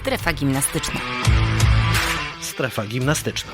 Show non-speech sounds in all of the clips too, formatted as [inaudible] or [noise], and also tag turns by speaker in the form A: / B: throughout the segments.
A: Strefa gimnastyczna.
B: Strefa gimnastyczna.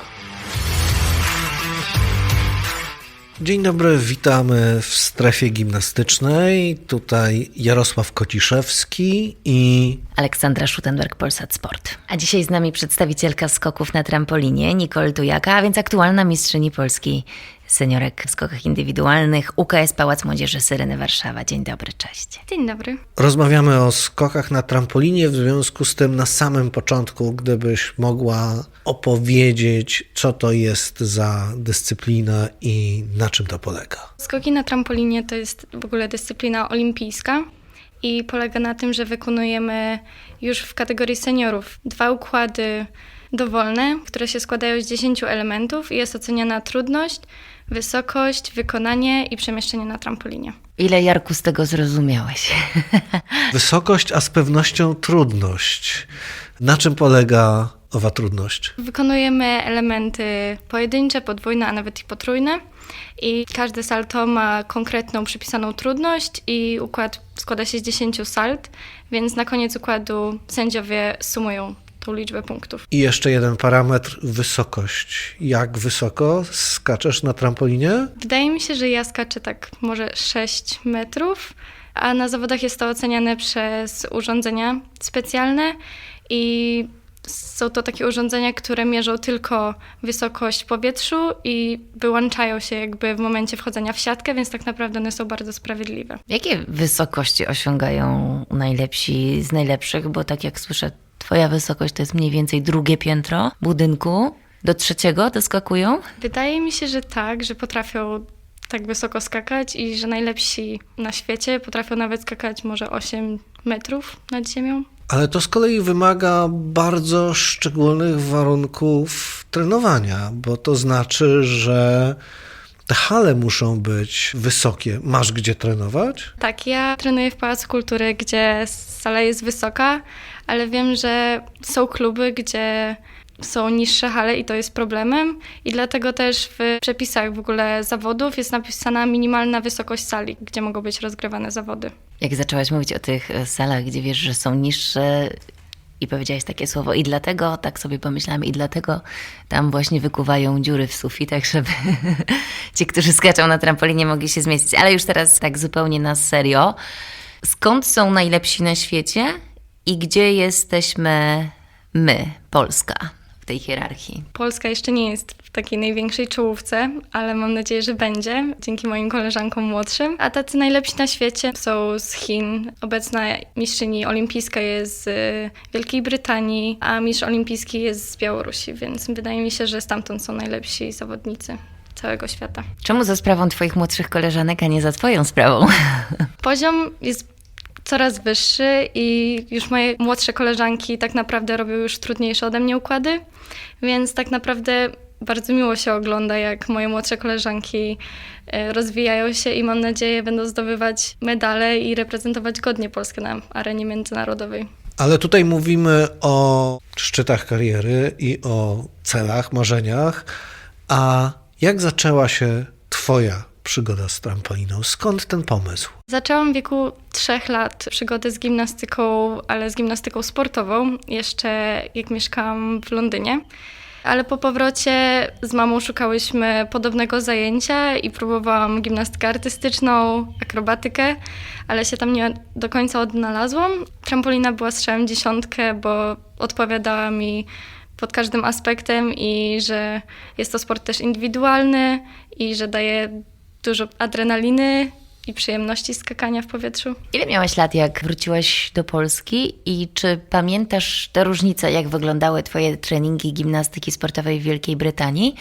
B: Dzień dobry, witamy w strefie gimnastycznej. Tutaj Jarosław Kociszewski i
A: Aleksandra Schutenberg, Polsat Sport. A dzisiaj z nami przedstawicielka skoków na trampolinie, Nicole Tujaka, a więc aktualna mistrzyni Polski seniorek w skokach indywidualnych, UKS Pałac Młodzieży Syreny Warszawa. Dzień dobry, cześć.
C: Dzień dobry.
B: rozmawiamy o skokach na trampolinie. W związku z tym, na samym początku, gdybyś mogła opowiedzieć, co to jest za dyscyplina i na czym to polega.
C: Skoki na trampolinie to jest w ogóle dyscyplina olimpijska i polega na tym, że wykonujemy już w kategorii seniorów dwa układy dowolne, które się składają z 10 elementów i jest oceniana trudność, wysokość, wykonanie i przemieszczenie na trampolinie.
A: Ile, Jarku, z tego zrozumiałeś? [laughs]
B: Wysokość, a z pewnością trudność. Na czym polega owa trudność?
C: Wykonujemy elementy pojedyncze, podwójne, a nawet i potrójne. I każde salto ma konkretną przypisaną trudność i układ składa się z 10 salt, więc na koniec układu sędziowie sumują tą liczbę punktów.
B: I jeszcze jeden parametr wysokość. Jak wysoko skaczesz na trampolinie?
C: Wydaje mi się, że ja skaczę tak może 6 metrów, a na zawodach jest to oceniane przez urządzenia specjalne i są to takie urządzenia, które mierzą tylko wysokość w powietrzu i wyłączają się jakby w momencie wchodzenia w siatkę, więc tak naprawdę one są bardzo sprawiedliwe.
A: Jakie wysokości osiągają najlepsi z najlepszych? Bo tak jak słyszę, twoja wysokość to jest mniej więcej drugie piętro budynku. Do trzeciego doskakują?
C: Wydaje mi się, że tak, że potrafią tak wysoko skakać i że najlepsi na świecie potrafią nawet skakać może 8 metrów nad ziemią.
B: Ale to z kolei wymaga bardzo szczególnych warunków trenowania, bo to znaczy, że te hale muszą być wysokie. Masz gdzie trenować?
C: Tak, ja trenuję w Pałacu Kultury, gdzie sala jest wysoka, ale wiem, że są kluby, gdzie są niższe hale i to jest problemem i dlatego też w przepisach w ogóle zawodów jest napisana minimalna wysokość sali, gdzie mogą być rozgrywane zawody.
A: Jak zaczęłaś mówić o tych salach, gdzie wiesz, że są niższe i powiedziałaś takie słowo i dlatego, tak sobie pomyślałam, i dlatego tam właśnie wykuwają dziury w sufitach, [laughs] żeby ci, którzy skaczą na trampolinie mogli się zmieścić. Ale już teraz tak zupełnie na serio. Skąd są najlepsi na świecie i gdzie jesteśmy my, Polska, w tej hierarchii?
C: Polska jeszcze nie jest w takiej największej czołówce, ale mam nadzieję, że będzie dzięki moim koleżankom młodszym. A tacy najlepsi na świecie są z Chin. Obecna mistrzyni olimpijska jest z y, Wielkiej Brytanii, a mistrz olimpijski jest z Białorusi, więc wydaje mi się, że stamtąd są najlepsi zawodnicy całego świata.
A: Czemu za sprawą twoich młodszych koleżanek, a nie za twoją sprawą? [laughs]
C: Poziom jest coraz wyższy i już moje młodsze koleżanki tak naprawdę robią już trudniejsze ode mnie układy, więc tak naprawdę bardzo miło się ogląda, jak moje młodsze koleżanki e, rozwijają się i mam nadzieję będą zdobywać medale i reprezentować godnie Polskę na arenie międzynarodowej.
B: Ale tutaj mówimy o szczytach kariery i o celach, marzeniach. A jak zaczęła się Twoja przygoda z trampoliną? Skąd ten pomysł?
C: Zaczęłam w wieku trzech lat przygodę z gimnastyką, ale z gimnastyką sportową, jeszcze jak mieszkałam w Londynie. Ale po powrocie z mamą szukałyśmy podobnego zajęcia i próbowałam gimnastykę artystyczną, akrobatykę, ale się tam nie do końca odnalazłam. Trampolina była strzałem dziesiątkę, bo odpowiadała mi pod każdym aspektem i że jest to sport też indywidualny i że daje dużo adrenaliny i przyjemności skakania w powietrzu.
A: Ile miałaś lat, jak wróciłaś do Polski i czy pamiętasz te różnice, jak wyglądały twoje treningi gimnastyki sportowej w Wielkiej Brytanii,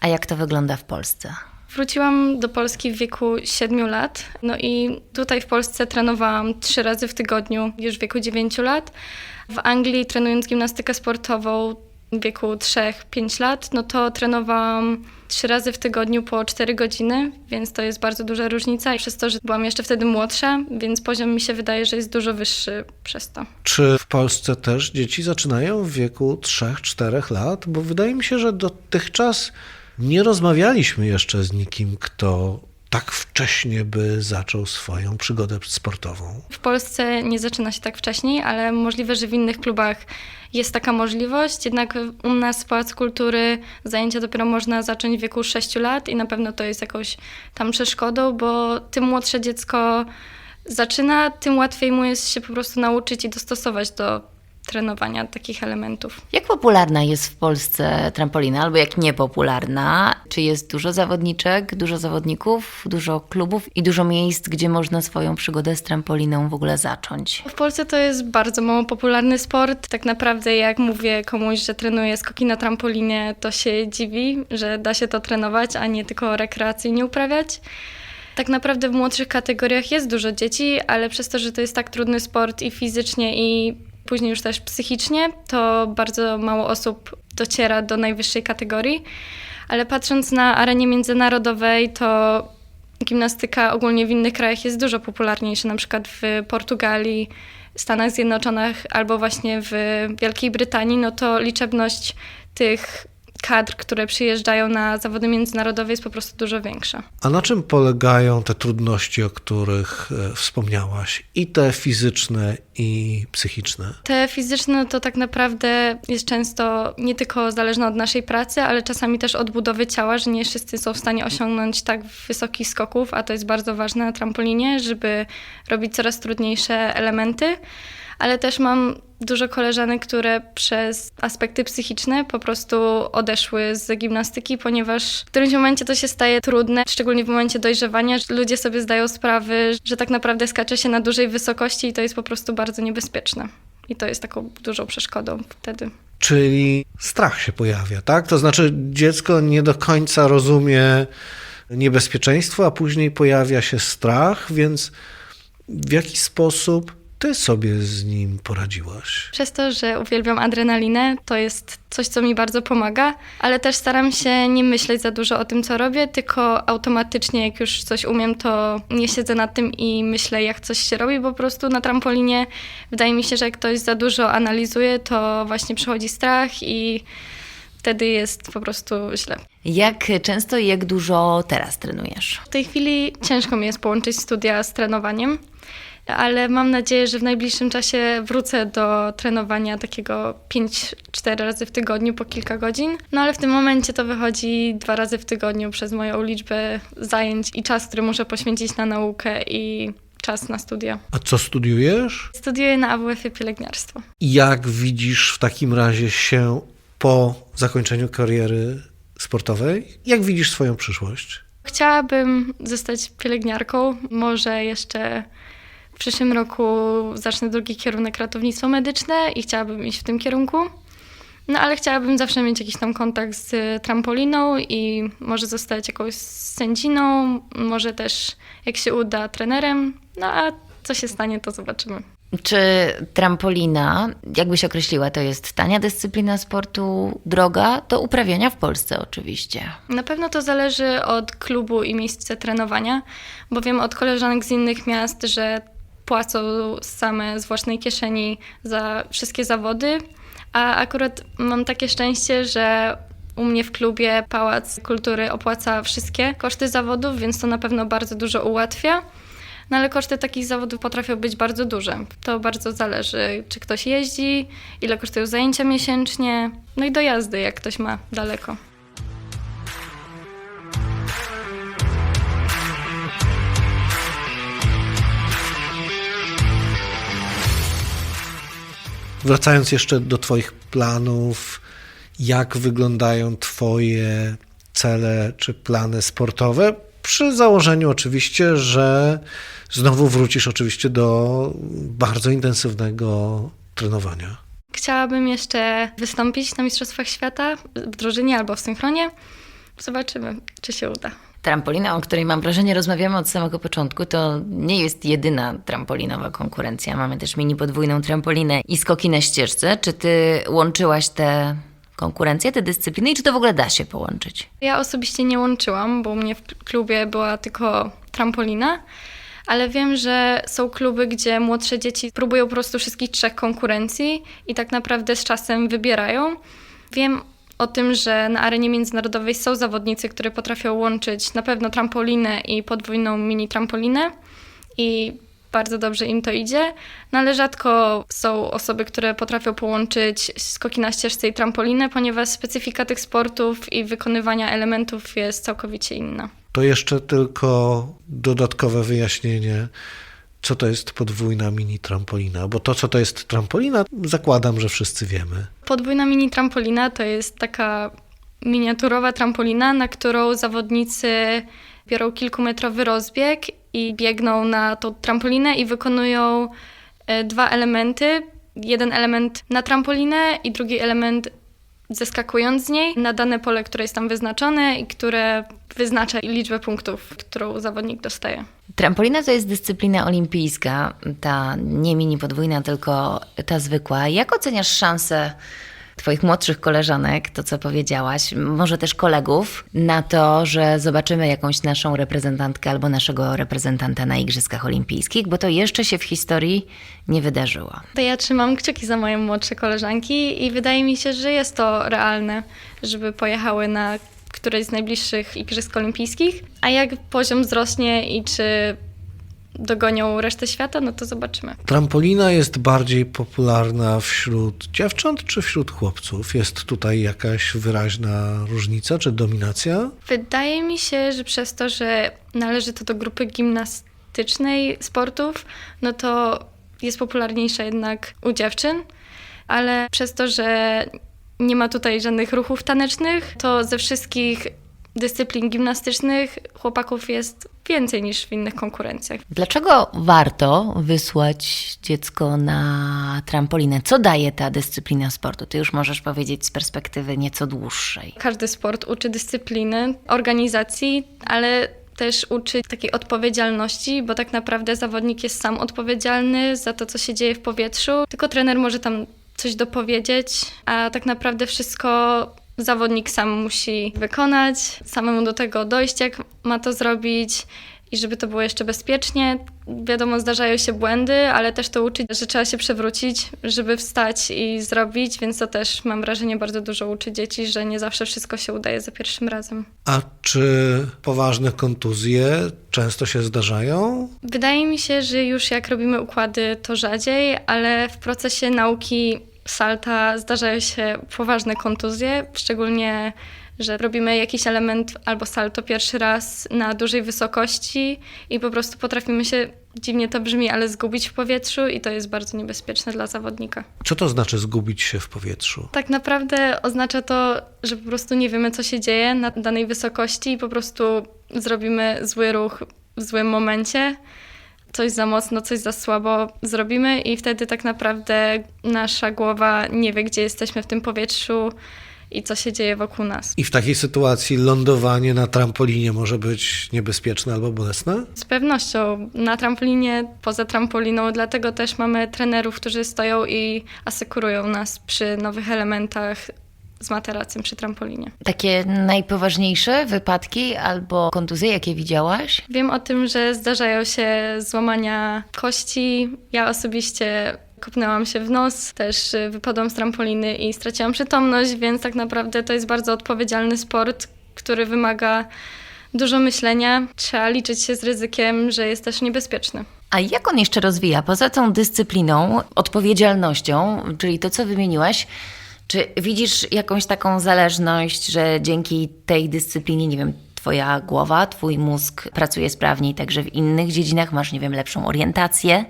A: a jak to wygląda w Polsce?
C: Wróciłam do Polski w wieku 7 lat. No i tutaj w Polsce trenowałam trzy razy w tygodniu już w wieku 9 lat. W Anglii trenując gimnastykę sportową w wieku 3-5 lat, no to trenowałam trzy razy w tygodniu po 4 godziny, więc to jest bardzo duża różnica. I przez to, że byłam jeszcze wtedy młodsza, więc poziom mi się wydaje, że jest dużo wyższy przez to.
B: Czy w Polsce też dzieci zaczynają w wieku 3-4 lat? Bo wydaje mi się, że dotychczas nie rozmawialiśmy jeszcze z nikim, kto tak wcześnie by zaczął swoją przygodę sportową?
C: W Polsce nie zaczyna się tak wcześniej, ale możliwe, że w innych klubach jest taka możliwość. Jednak u nas w Pałacu Kultury zajęcia dopiero można zacząć w wieku 6 lat i na pewno to jest jakąś tam przeszkodą, bo tym młodsze dziecko zaczyna, tym łatwiej mu jest się po prostu nauczyć i dostosować do trenowania takich elementów.
A: Jak popularna jest w Polsce trampolina, albo jak niepopularna? Czy jest dużo zawodniczek, dużo zawodników, dużo klubów i dużo miejsc, gdzie można swoją przygodę z trampoliną w ogóle zacząć?
C: W Polsce to jest bardzo mało popularny sport. Tak naprawdę jak mówię komuś, że trenuję skoki na trampolinie, to się dziwi, że da się to trenować, a nie tylko rekreacyjnie uprawiać. Tak naprawdę w młodszych kategoriach jest dużo dzieci, ale przez to, że to jest tak trudny sport i fizycznie i później już też psychicznie, to bardzo mało osób dociera do najwyższej kategorii. Ale patrząc na arenie międzynarodowej, to gimnastyka ogólnie w innych krajach jest dużo popularniejsza, na przykład w Portugalii, Stanach Zjednoczonych albo właśnie w Wielkiej Brytanii, no to liczebność tych kadr, które przyjeżdżają na zawody międzynarodowe jest po prostu dużo większa.
B: A na czym polegają te trudności, o których e, wspomniałaś? I te fizyczne, i psychiczne?
C: Te fizyczne to tak naprawdę jest często nie tylko zależne od naszej pracy, ale czasami też od budowy ciała, że nie wszyscy są w stanie osiągnąć tak wysokich skoków, a to jest bardzo ważne na trampolinie, żeby robić coraz trudniejsze elementy. Ale też mam dużo koleżanek, które przez aspekty psychiczne po prostu odeszły z gimnastyki, ponieważ w którymś momencie to się staje trudne, szczególnie w momencie dojrzewania, że ludzie sobie zdają sprawę, że tak naprawdę skacze się na dużej wysokości i to jest po prostu bardzo niebezpieczne. I to jest taką dużą przeszkodą wtedy.
B: Czyli strach się pojawia, tak? To znaczy dziecko nie do końca rozumie niebezpieczeństwo, a później pojawia się strach, więc w jaki sposób ty sobie z nim poradziłaś?
C: Przez to, że uwielbiam adrenalinę, to jest coś, co mi bardzo pomaga, ale też staram się nie myśleć za dużo o tym, co robię, tylko automatycznie, jak już coś umiem, to nie siedzę nad tym i myślę, jak coś się robi, bo po prostu na trampolinie wydaje mi się, że jak ktoś za dużo analizuje, to właśnie przychodzi strach i wtedy jest po prostu źle.
A: Jak często i jak dużo teraz trenujesz?
C: W tej chwili ciężko mi jest połączyć studia z trenowaniem, ale mam nadzieję, że w najbliższym czasie wrócę do trenowania takiego 5-4 razy w tygodniu po kilka godzin. No ale w tym momencie to wychodzi dwa razy w tygodniu przez moją liczbę zajęć i czas, który muszę poświęcić na naukę i czas na studia.
B: A co studiujesz?
C: Studiuję na AWF-ie pielęgniarstwo.
B: Jak widzisz w takim razie się po zakończeniu kariery sportowej? Jak widzisz swoją przyszłość?
C: Chciałabym zostać pielęgniarką, może jeszcze w przyszłym roku zacznę drugi kierunek ratownictwo medyczne i chciałabym iść w tym kierunku. No ale chciałabym zawsze mieć jakiś tam kontakt z trampoliną i może zostać jakąś sędziną, może też jak się uda trenerem. No a co się stanie, to zobaczymy.
A: Czy trampolina, jakbyś określiła, to jest tania dyscyplina sportu, droga do uprawiania w Polsce oczywiście?
C: Na pewno to zależy od klubu i miejsca trenowania, bo wiem od koleżanek z innych miast, że płacą same z własnej kieszeni za wszystkie zawody, a akurat mam takie szczęście, że u mnie w klubie Pałac Kultury opłaca wszystkie koszty zawodów, więc to na pewno bardzo dużo ułatwia. No ale koszty takich zawodów potrafią być bardzo duże. To bardzo zależy, czy ktoś jeździ, ile kosztują zajęcia miesięcznie, no i dojazdy, jak ktoś ma daleko.
B: Wracając jeszcze do Twoich planów, jak wyglądają Twoje cele czy plany sportowe? Przy założeniu oczywiście, że znowu wrócisz oczywiście do bardzo intensywnego trenowania.
C: Chciałabym jeszcze wystąpić na Mistrzostwach Świata w drużynie albo w synchronie. Zobaczymy, czy się uda.
A: Trampolina, o której mam wrażenie rozmawiamy od samego początku, to nie jest jedyna trampolinowa konkurencja. Mamy też mini podwójną trampolinę i skoki na ścieżce. Czy ty łączyłaś te konkurencje, te dyscypliny i czy to w ogóle da się połączyć?
C: Ja osobiście nie łączyłam, bo u mnie w klubie była tylko trampolina, ale wiem, że są kluby, gdzie młodsze dzieci próbują po prostu wszystkich trzech konkurencji i tak naprawdę z czasem wybierają. Wiem o tym, że na arenie międzynarodowej są zawodnicy, które potrafią łączyć na pewno trampolinę i podwójną mini trampolinę i bardzo dobrze im to idzie, no ale rzadko są osoby, które potrafią połączyć skoki na ścieżce i trampolinę, ponieważ specyfika tych sportów i wykonywania elementów jest całkowicie inna.
B: To jeszcze tylko dodatkowe wyjaśnienie, co to jest podwójna mini trampolina, bo to, co to jest trampolina, zakładam, że wszyscy wiemy.
C: Podwójna mini trampolina to jest taka miniaturowa trampolina, na którą zawodnicy biorą kilkumetrowy rozbieg i biegną na tą trampolinę i wykonują e, dwa elementy. Jeden element na trampolinę i drugi element zeskakując z niej na dane pole, które jest tam wyznaczone i które wyznacza liczbę punktów, którą zawodnik dostaje.
A: Trampolina to jest dyscyplina olimpijska, ta nie mini podwójna, tylko ta zwykła. Jak oceniasz szanse Twoich młodszych koleżanek, to co powiedziałaś, może też kolegów, na to, że zobaczymy jakąś naszą reprezentantkę albo naszego reprezentanta na Igrzyskach Olimpijskich, bo to jeszcze się w historii nie wydarzyło.
C: To ja trzymam kciuki za moje młodsze koleżanki i wydaje mi się, że jest to realne, żeby pojechały na któreś z najbliższych Igrzysk Olimpijskich. A jak poziom wzrośnie i czy dogonią resztę świata, no to zobaczymy.
B: Trampolina jest bardziej popularna wśród dziewcząt czy wśród chłopców? Jest tutaj jakaś wyraźna różnica czy dominacja?
C: Wydaje mi się, że przez to, że należy to do grupy gimnastycznej sportów, no to jest popularniejsza jednak u dziewczyn, ale przez to, że nie ma tutaj żadnych ruchów tanecznych, to ze wszystkich dyscyplin gimnastycznych chłopaków jest więcej niż w innych konkurencjach.
A: Dlaczego warto wysłać dziecko na trampolinę? Co daje ta dyscyplina sportu? Ty już możesz powiedzieć z perspektywy nieco dłuższej.
C: Każdy sport uczy dyscypliny, organizacji, ale też uczy takiej odpowiedzialności, bo tak naprawdę zawodnik jest sam odpowiedzialny za to, co się dzieje w powietrzu. Tylko trener może tam coś dopowiedzieć, a tak naprawdę wszystko zawodnik sam musi wykonać, samemu do tego dojść, jak ma to zrobić. I żeby to było jeszcze bezpiecznie, wiadomo, zdarzają się błędy, ale też to uczy, że trzeba się przewrócić, żeby wstać i zrobić, więc to też mam wrażenie bardzo dużo uczy dzieci, że nie zawsze wszystko się udaje za pierwszym razem.
B: A czy poważne kontuzje często się zdarzają?
C: Wydaje mi się, że już jak robimy układy, to rzadziej, ale w procesie nauki salta zdarzają się poważne kontuzje, szczególnie, że robimy jakiś element albo salto pierwszy raz na dużej wysokości i po prostu potrafimy się, dziwnie to brzmi, ale zgubić w powietrzu i to jest bardzo niebezpieczne dla zawodnika.
B: Co to znaczy zgubić się w powietrzu?
C: Tak naprawdę oznacza to, że po prostu nie wiemy, co się dzieje na danej wysokości i po prostu zrobimy zły ruch w złym momencie. Coś za mocno, coś za słabo zrobimy, i wtedy tak naprawdę nasza głowa nie wie, gdzie jesteśmy w tym powietrzu i co się dzieje wokół nas.
B: I w takiej sytuacji lądowanie na trampolinie może być niebezpieczne albo bolesne?
C: Z pewnością na trampolinie, poza trampoliną, dlatego też mamy trenerów, którzy stoją i asekurują nas przy nowych elementach z materacem przy trampolinie.
A: Takie najpoważniejsze wypadki albo kontuzje, jakie widziałaś?
C: Wiem o tym, że zdarzają się złamania kości. Ja osobiście kopnęłam się w nos, też y, wypadłam z trampoliny i straciłam przytomność, więc tak naprawdę to jest bardzo odpowiedzialny sport, który wymaga dużo myślenia. Trzeba liczyć się z ryzykiem, że jest też niebezpieczny.
A: A jak on jeszcze rozwija? Poza tą dyscypliną, odpowiedzialnością, czyli to, co wymieniłaś, czy widzisz jakąś taką zależność, że dzięki tej dyscyplinie, nie wiem, twoja głowa, twój mózg pracuje sprawniej także w innych dziedzinach, masz, nie wiem, lepszą orientację?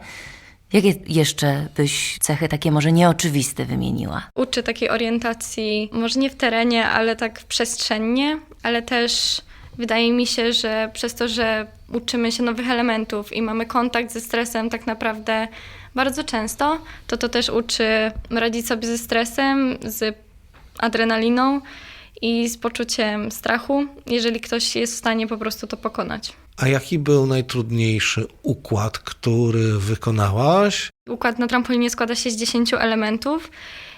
A: Jakie jeszcze byś cechy takie może nieoczywiste wymieniła?
C: Uczy takiej orientacji, może nie w terenie, ale tak przestrzennie, ale też wydaje mi się, że przez to, że uczymy się nowych elementów i mamy kontakt ze stresem tak naprawdę bardzo często, to to też uczy radzić sobie ze stresem, z adrenaliną i z poczuciem strachu, jeżeli ktoś jest w stanie po prostu to pokonać.
B: A jaki był najtrudniejszy układ, który wykonałaś?
C: Układ na trampolinie składa się z 10 elementów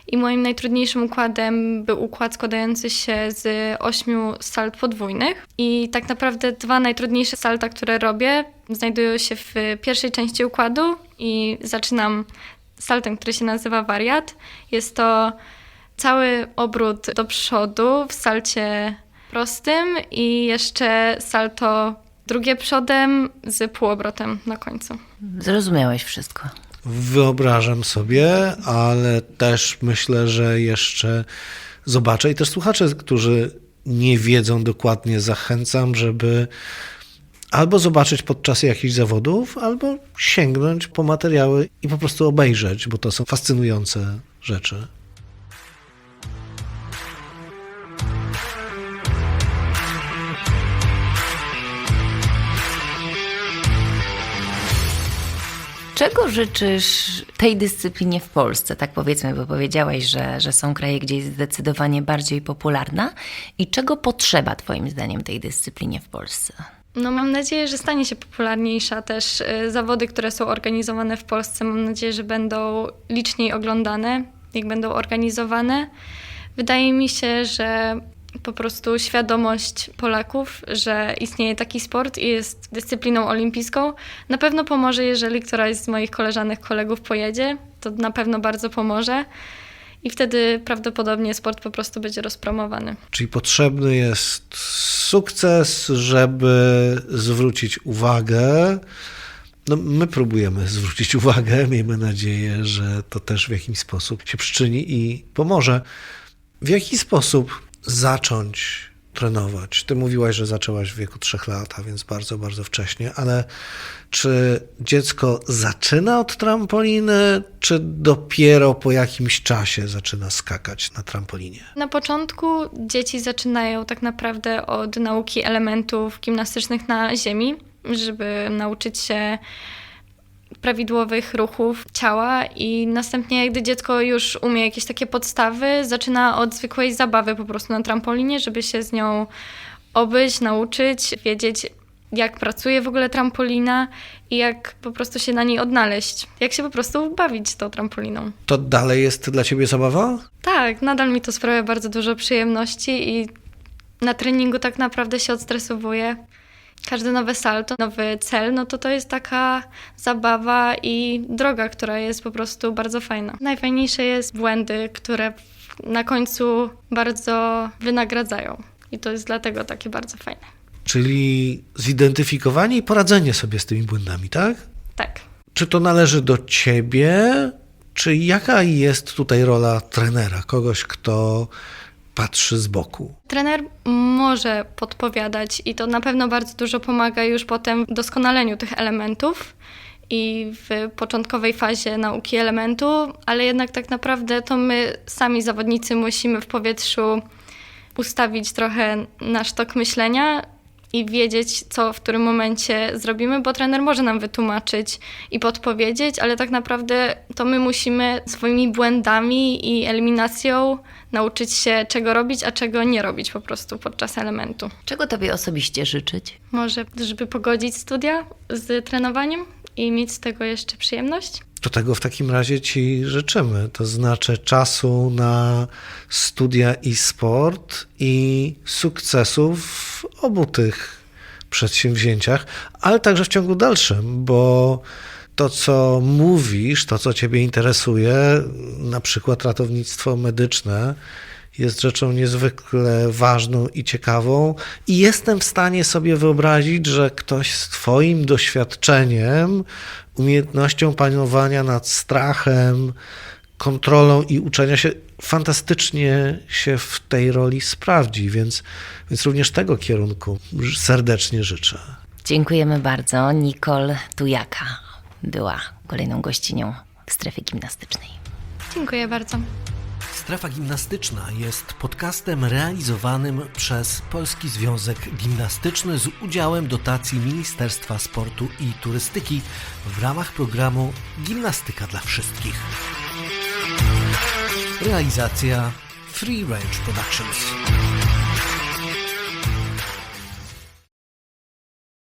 C: i moim najtrudniejszym układem był układ składający się z 8 salt podwójnych. I tak naprawdę dwa najtrudniejsze salta, które robię, znajdują się w pierwszej części układu i zaczynam saltem, który się nazywa wariat. Jest to cały obrót do przodu w salcie prostym i jeszcze salto drugie przodem z półobrotem na końcu.
A: Zrozumiałeś wszystko.
B: Wyobrażam sobie, ale też myślę, że jeszcze zobaczę i też słuchacze, którzy nie wiedzą dokładnie, zachęcam, żeby albo zobaczyć podczas jakichś zawodów, albo sięgnąć po materiały i po prostu obejrzeć, bo to są fascynujące rzeczy.
A: Czego życzysz tej dyscyplinie w Polsce? Tak powiedzmy, bo powiedziałaś, że, że są kraje, gdzie jest zdecydowanie bardziej popularna. I czego potrzeba Twoim zdaniem tej dyscyplinie w Polsce?
C: No mam nadzieję, że stanie się popularniejsza też. y, Zawody, które są organizowane w Polsce, mam nadzieję, że będą liczniej oglądane, jak będą organizowane. Wydaje mi się, że po prostu świadomość Polaków, że istnieje taki sport i jest dyscypliną olimpijską, na pewno pomoże, jeżeli któraś z moich koleżanek, kolegów pojedzie. To na pewno bardzo pomoże. I wtedy prawdopodobnie sport po prostu będzie rozpromowany.
B: Czyli potrzebny jest sukces, żeby zwrócić uwagę. No, my próbujemy zwrócić uwagę. Miejmy nadzieję, że to też w jakiś sposób się przyczyni i pomoże. W jaki sposób zacząć trenować? Ty mówiłaś, że zaczęłaś w wieku trzech lat, a więc bardzo, bardzo wcześnie, ale czy dziecko zaczyna od trampoliny, czy dopiero po jakimś czasie zaczyna skakać na trampolinie?
C: Na początku dzieci zaczynają tak naprawdę od nauki elementów gimnastycznych na ziemi, żeby nauczyć się prawidłowych ruchów ciała i następnie, gdy dziecko już umie jakieś takie podstawy, zaczyna od zwykłej zabawy po prostu na trampolinie, żeby się z nią obyć, nauczyć, wiedzieć jak pracuje w ogóle trampolina i jak po prostu się na niej odnaleźć, jak się po prostu bawić tą trampoliną.
B: To dalej jest dla ciebie zabawa?
C: Tak, nadal mi to sprawia bardzo dużo przyjemności i na treningu tak naprawdę się odstresowuję. Każde nowe salto, nowy cel, no to to jest taka zabawa i droga, która jest po prostu bardzo fajna. Najfajniejsze jest błędy, które na końcu bardzo wynagradzają. I to jest dlatego takie bardzo fajne.
B: Czyli zidentyfikowanie i poradzenie sobie z tymi błędami, tak?
C: Tak.
B: Czy to należy do ciebie, czy jaka jest tutaj rola trenera, kogoś, kto patrzy z boku?
C: Trener może podpowiadać i to na pewno bardzo dużo pomaga już potem w doskonaleniu tych elementów i w początkowej fazie nauki elementu, ale jednak tak naprawdę to my sami zawodnicy musimy w powietrzu ustawić trochę nasz tok myślenia i wiedzieć, co w którym momencie zrobimy, bo trener może nam wytłumaczyć i podpowiedzieć, ale tak naprawdę to my musimy swoimi błędami i eliminacją nauczyć się, czego robić, a czego nie robić po prostu podczas elementu.
A: Czego Tobie osobiście życzyć?
C: Może, żeby pogodzić studia z trenowaniem i mieć z tego jeszcze przyjemność.
B: To tego w takim razie ci życzymy. To znaczy czasu na studia i sport i sukcesów w obu tych przedsięwzięciach, ale także w ciągu dalszym, bo to, co mówisz, to, co Ciebie interesuje, na przykład ratownictwo medyczne, jest rzeczą niezwykle ważną i ciekawą, i jestem w stanie sobie wyobrazić, że ktoś z Twoim doświadczeniem, umiejętnością panowania nad strachem, kontrolą i uczenia się fantastycznie się w tej roli sprawdzi, więc, więc również tego kierunku serdecznie życzę.
A: Dziękujemy bardzo. Nicole Tujaka była kolejną gościnią w strefie gimnastycznej.
C: Dziękuję bardzo.
B: Strefa Gimnastyczna jest podcastem realizowanym przez Polski Związek Gimnastyczny z udziałem dotacji Ministerstwa Sportu i Turystyki w ramach programu Gimnastyka dla Wszystkich. Realizacja Free Range Productions.